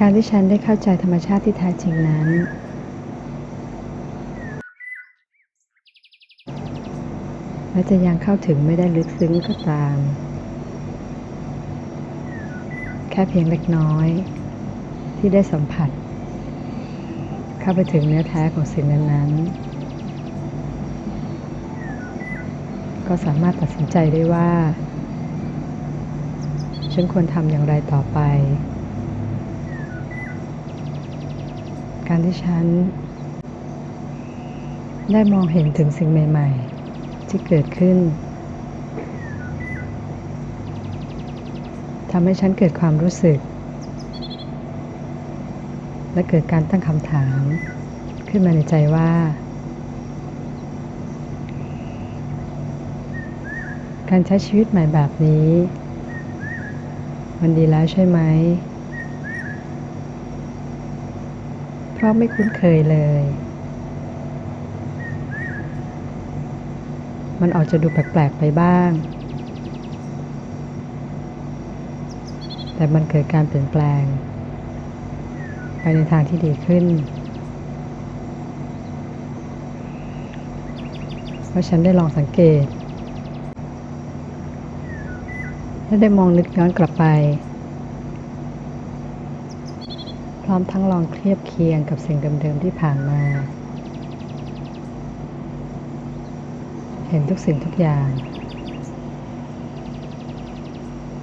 การที่ฉันได้เข้าใจธรรมชาติที่แท้จริงนั้น แม้จะยังเข้าถึงไม่ได้ลึกซึ้งก็ตาม แค่เพียงเล็กน้อย ที่ได้สัมผัส เข้าไปถึงเนื้อแท้ของสิ่งนั้นๆ ก็สามารถตัดสินใจได้ว่า ฉันควรทำอย่างไรต่อไป การที่ฉัน ได้มองเห็นถึงสิ่งใหม่ ๆ ที่เกิดขึ้นทำให้ฉันเกิดความรู้สึก และเกิดการตั้งคำถาม ขึ้นมาในใจว่า การใช้ชีวิตใหม่แบบนี้ มันดีแล้วใช่ไหม เพราะไม่คุ้นเคยเลย มันออกจะดูแปลกๆไปบ้าง แต่มันเกิดการเปลี่ยนแปลง ไปในทางที่ดีขึ้น เพราะฉันได้ลองสังเกต และได้มองนึกย้อนกลับไป พ ร้อมทั้งลองเทียบเคียงกับสิ่งเดิมๆที่ผ่านมา เห็นทุกสิ่งทุกอย่าง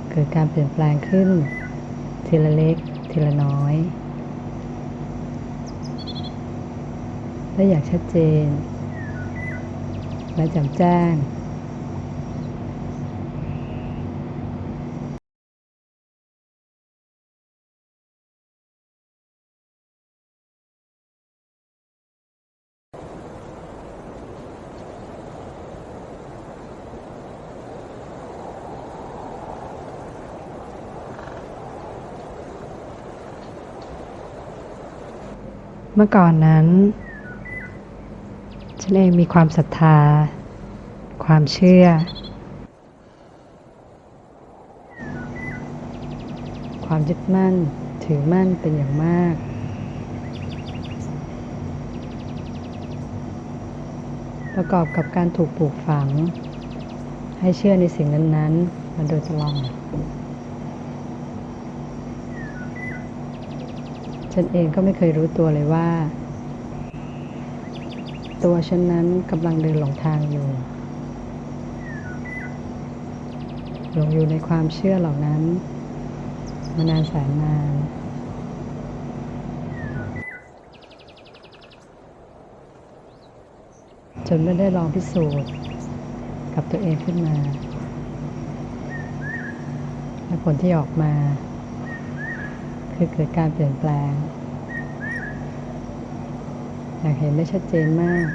เกิดการเปลี่ยนแปลงขึ้น ทีละเล็ก ทีละน้อย และอย่างชัดเจน และแจ่มแจ้ง เมื่อก่อนนั้น ฉันเองมีความศรัทธา ความเชื่อ ความยึดมั่นถือมั่นเป็นอย่างมาก ประกอบกับการถูกปลูกฝัง ให้เชื่อในสิ่งนั้นๆ มาโดยตลอด ฉันเองก็ไม่เคยรู้ตัวเลยว่า ตัวฉันนั้นกำลังเดินหลงทางอยู่ หลงอยู่ในความเชื่อเหล่านั้น มานานแสนนานจนไม่ได้ลองพิสูจน์กับตัวเองขึ้นมา และผลที่ออกมา คือเกิดการเปลี่ยนแปลง อยากเห็นได้ชัดเจนมาก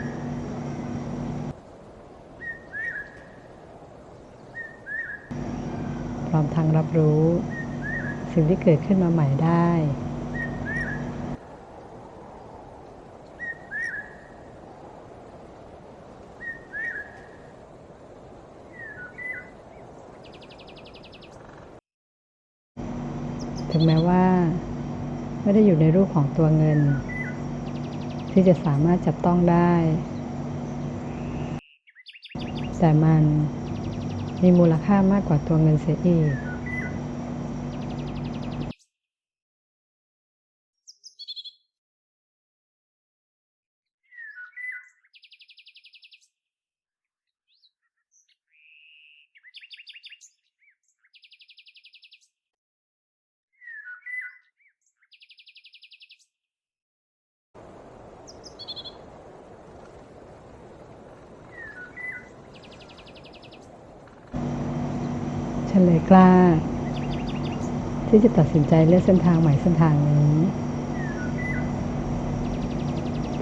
พร้อมทางรับรู้สิ่งที่เกิดขึ้นมาใหม่ได้ ถึงแม้ว่า ไม่ได้อยู่ในรูปของตัวเงิน ที่จะสามารถจับต้องได้ แต่มันมีมูลค่ามากกว่าตัวเงินเสียอีก ฉันเลยกล้า ที่จะตัดสินใจเลือกเส้นทางใหม่เส้นทางนี้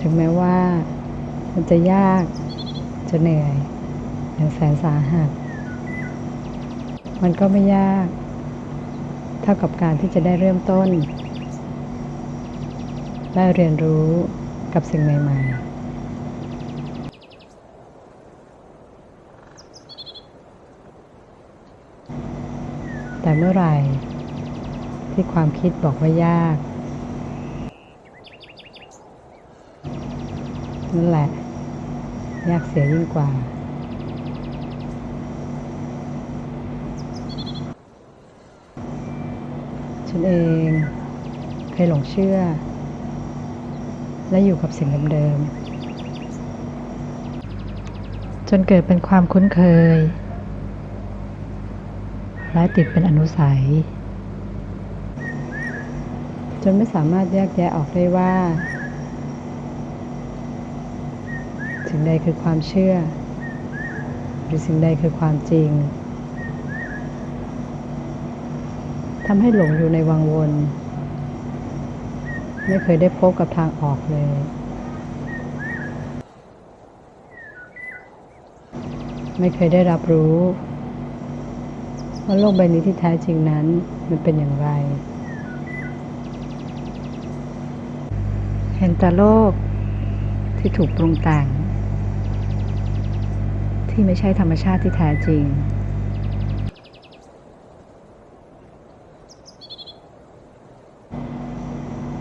ถึงแม้ว่ามันจะยากจะเหนื่อยอย่างแสนสาหัส มันก็ไม่ยาก เท่ากับการที่จะได้เริ่มต้น ได้เรียนรู้กับสิ่งใหม่ ๆ แต่เมื่อไหร่ ที่ความคิดบอกว่ายาก นั่นแหละ ยากเสียยิ่งกว่า ฉันเองเคยหลงเชื่อ และอยู่กับสิ่งเดิมๆจนเกิดเป็นความคุ้นเคย และติดเป็นอนุสัย จนไม่สามารถแยกแยะออกได้ว่าสิ่งใดคือความเชื่อ หรือสิ่งใดคือความจริงทำให้หลงอยู่ในวังวน ไม่เคยได้พบกับทางออกเลย ไม่เคยได้รับรู้ ว่าโลกใบนี้ที่แท้จริงนั้น มันเป็นอย่างไร เห็นแต่โลกที่ถูกปรุงแต่ง ที่ไม่ใช่ธรรมชาติที่แท้จริง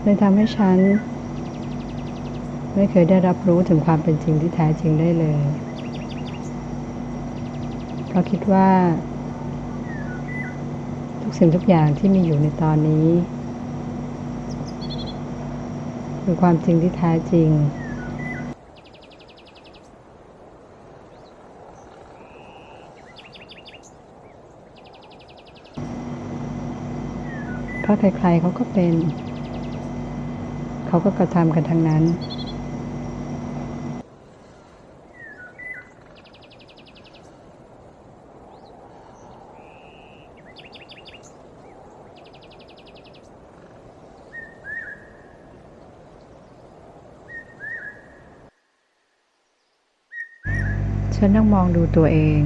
เลยทำให้ฉัน ไม่เคยได้รับรู้ถึงความเป็นจริงที่แท้จริงได้เลย เพราะคิดว่า ทุกสิ่งทุกอย่างที่มีอยู่ในตอนนี้ คือความจริงที่แท้จริง เพราะใครๆเขาก็เป็น เขาก็กระทำกันทั้งนั้น ฉันนั่งมองดูตัวเอง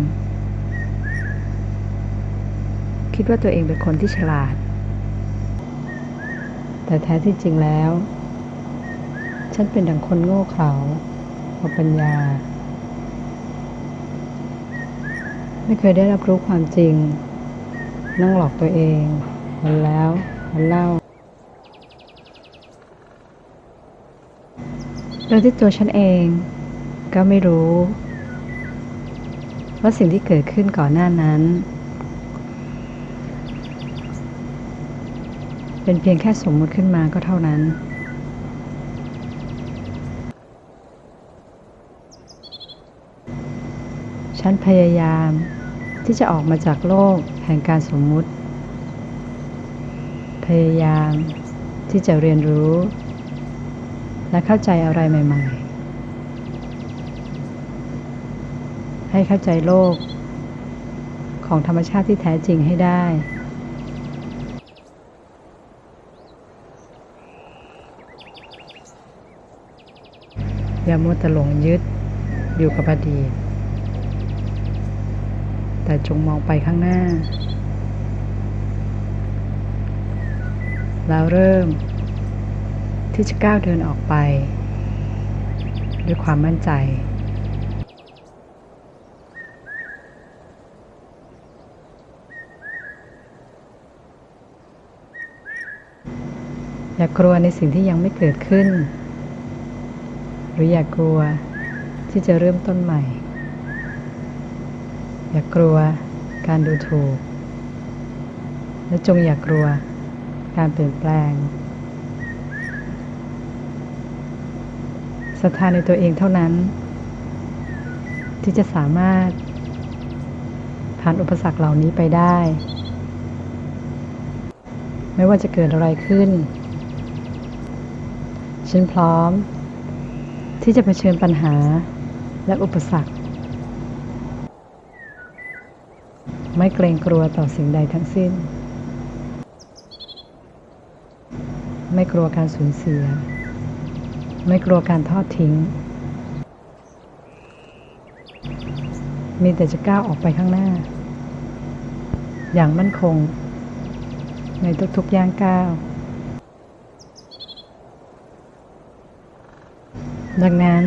คิดว่าตัวเองเป็นคนที่ฉลาด แต่แท้ที่จริงแล้ว ฉันเป็นดังคนโง่เขลาเอปัญญา ไม่เคยได้รับรู้ความจริง นั่งหลอกตัวเองวันแล้ววันเล่าโดยที่ตัวฉันเองก็ไม่รู้ ว่าสิ่งที่เกิดขึ้นก่อนหน้านั้น เป็นเพียงแค่สมมุติขึ้นมาก็เท่านั้น ฉันพยายามที่จะออกมาจากโลกแห่งการสมมุติ พยายามที่จะเรียนรู้ และเข้าใจอะไรใหม่ ๆ ให้เข้าใจโลก ของธรรมชาติที่แท้จริงให้ได้อย่ามัวแต่หลงยึดอยู่กับอดีต แต่จงมองไปข้างหน้า แล้วเริ่ม ที่จะก้าวเดินออกไป ด้วยความมั่นใจ อย่ากลัวในสิ่งที่ยังไม่เกิดขึ้น หรืออย่ากลัวที่จะเริ่มต้นใหม่ อย่ากลัวการดูถูก และจงอย่ากลัวการเปลี่ยนแปลงศรัทธาในตัวเองเท่านั้น ที่จะสามารถผ่านอุปสรรคเหล่านี้ไปได้ ไม่ว่าจะเกิดอะไรขึ้น ฉันพร้อม ที่จะเผชิญปัญหาและอุปสรรค ไม่เกรงกลัวต่อสิ่งใดทั้งสิ้น ไม่กลัวการสูญเสีย ไม่กลัวการทอดทิ้ง มีแต่จะก้าวออกไปข้างหน้า อย่างมั่นคง ในทุกๆย่างก้าว ดังนั้น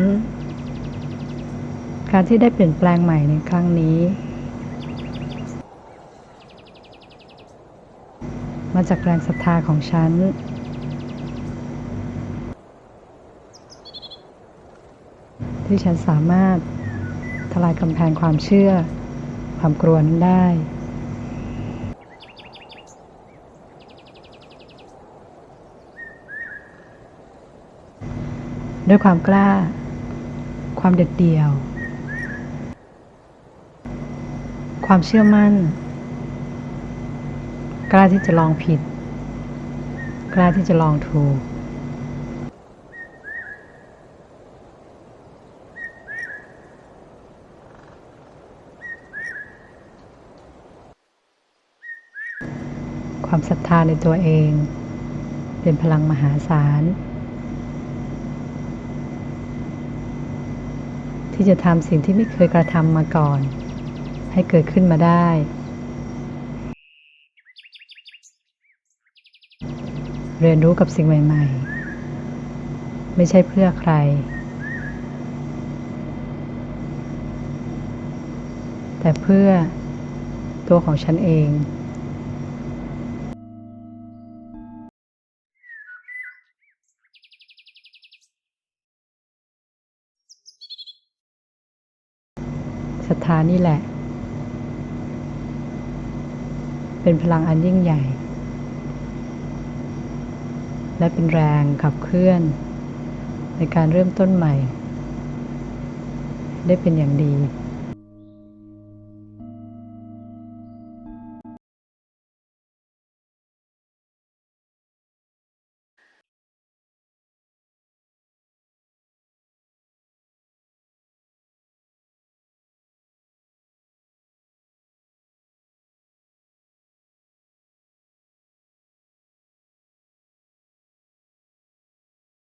การที่ได้เปลี่ยนแปลงใหม่ในครั้งนี้ มาจากแรงศรัทธาของฉันทที่ฉันสามารถทลายกำแพงความเชื่อ ความกลัวนั้นได้ ด้วยความกล้า ความเด็ดเดี่ยว ความเชื่อมั่น กล้าที่จะลองผิด กล้าที่จะลองถูก ความศรัทธาในตัวเอง เป็นพลังมหาศาล ที่จะทำสิ่งที่ไม่เคยกระทำมาก่อน ให้เกิดขึ้นมาได้ เรียนรู้กับสิ่งใหม่ ๆ ไม่ใช่เพื่อใคร แต่เพื่อตัวของฉันเอง ทธานี่แหละ เป็นพลังอันยิ่งใหญ่ และเป็นแรงขับเคลื่อน ในการเริ่มต้นใหม่ ได้เป็นอย่างดี